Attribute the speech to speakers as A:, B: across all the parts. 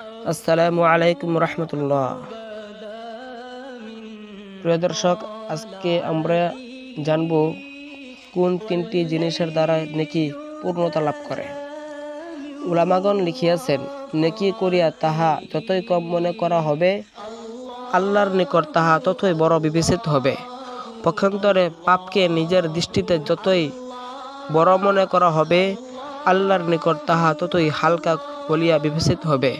A: আসসালামু আলাইকুম রহমতুল্লাহ। প্রিয় দর্শক, আজকে আমরা জানব কোন তিনটি জিনিসের দ্বারা নেকি পূর্ণতা লাভ করে। উলামাগণ লিখিয়াছেন, নেকি করিয়া তাহা যতই কম মনে করা হবে, আল্লাহর নিকট তাহা ততই বড় বিবেচিত হবে। পক্ষান্তরে পাপকে নিজের দৃষ্টিতে যতই বড় মনে করা হবে আল্লাহর নিকট তাহা ততই হালকা বলিয়া বিবেচিত হবে।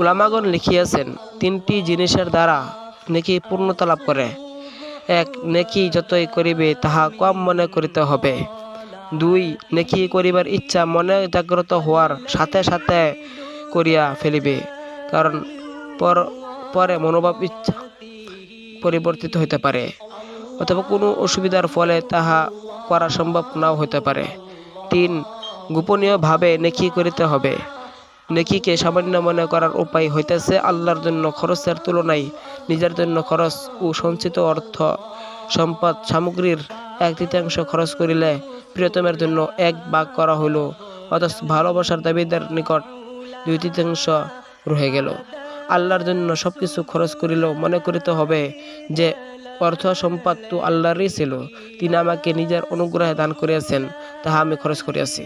A: উলামাগণ লিখিয়াছেন, তিনটি জিনিসের দ্বারা নেকি পূর্ণতা লাভ করে। এক, নেকি যতই করিবে, তাহা কম মনে করিতে হবে। দুই, নেকি করিবার ইচ্ছা মনে জাগ্রত হওয়ার সাথে সাথে করিয়া ফেলিবে, কারণ পর, পরে মনোভাব ইচ্ছা পরিবর্তিত হইতে পারে, অথবা কোনো অসুবিধার ফলে তাহা করা সম্ভব নাও হইতে পারে। তিন গোপনীয়ভাবে নেকি করিতে হবে। নেকিকে সামান্য মনে করার উপায় হইতেছে আল্লাহর জন্য খরচের তুলনায় নিজের জন্য খরচ ও সঞ্চিত অর্থ, সম্পদ, সামগ্রীর এক তৃতীয়াংশ খরচ করিলে প্রিয়তমের জন্য এক ভাগ করা হইল, অথচ ভালোবাসার দাবিদার নিকট দুই তৃতীয়াংশ রয়ে গেল। আল্লাহর জন্য সব কিছু খরচ করিলেও মনে করিতে হবে যে অর্থ, সম্পদ তো আল্লাহরই ছিল। তিনি আমাকে নিজের অনুগ্রহে দান করিয়াছেন, তাহা আমি খরচ করিয়াছি।